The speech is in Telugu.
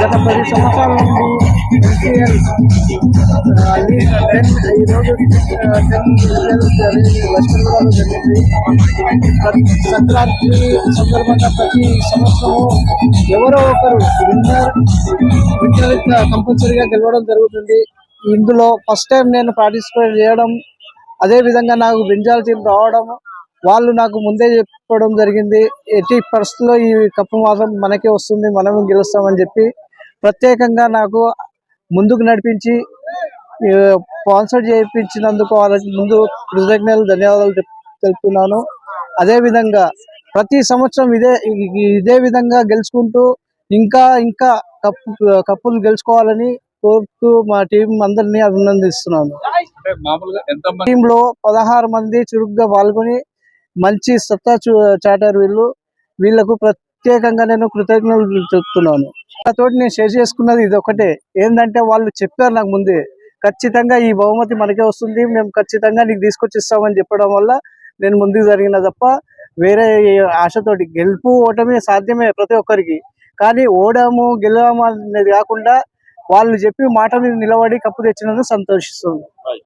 గత పది సంవత్సరాల నుండి ఎన్టీఎల్ ఈరోజు లక్ష్మీపురంలో జరిగింది. సంక్రాంతి సందర్భంగా ప్రతి సంవత్సరము ఎవరో ఒకరు విన్నర్ విన్నర్ కంపల్సరీగా గెలవడం జరుగుతుంది. ఇందులో ఫస్ట్ టైం నేను పార్టిసిపేట్ చేయడం అదేవిధంగా నాకు బెంజాల్ టీం రావడం వాళ్ళు నాకు ముందే చెప్పడం జరిగింది. ఎట్టి పరిస్థితుల్లో ఈ కప్పు మాత్రం మనకే వస్తుంది మనం గెలుస్తామని చెప్పి ప్రత్యేకంగా నాకు ముందుకు నడిపించి స్పాన్సర్ చేయించినందుకు వాళ్ళకి ముందు కృతజ్ఞతలు ధన్యవాదాలు తెలుపుతున్నాను. అదే విధంగా ప్రతి సంవత్సరం ఇదే ఇదే విధంగా గెలుచుకుంటూ ఇంకా ఇంకా కప్పు కప్పులు గెలుచుకోవాలని కోరుతూ మా టీం అందరినీ అభినందిస్తున్నాను. అంటే మామూలుగా ఎంత మంది టీమ్లో పదహారు మంది చురుగ్గా పాల్గొని మంచి సత్తా చాటారు వీళ్ళు. వీళ్ళకు ప్రత్యేకంగా నేను కృతజ్ఞతలు చెప్తున్నాను. తోటి నేను షేర్ చేసుకున్నది ఇది ఒకటే ఏంటంటే వాళ్ళు చెప్పారు నాకు ముందే ఖచ్చితంగా ఈ బహుమతి మనకే వస్తుంది మేము ఖచ్చితంగా నీకు తీసుకొచ్చి ఇస్తామని చెప్పడం వల్ల నేను ముందుకు జరిగిన తప్ప వేరే ఆశతోటి గెలుపు ఓటమి సాధ్యమే ప్రతి ఒక్కరికి. కానీ ఓడము గెలవము అనేది కాకుండా వాళ్ళు చెప్పి మాట మీద నిలబడి కప్పు తెచ్చినందుకు సంతోషిస్తుంది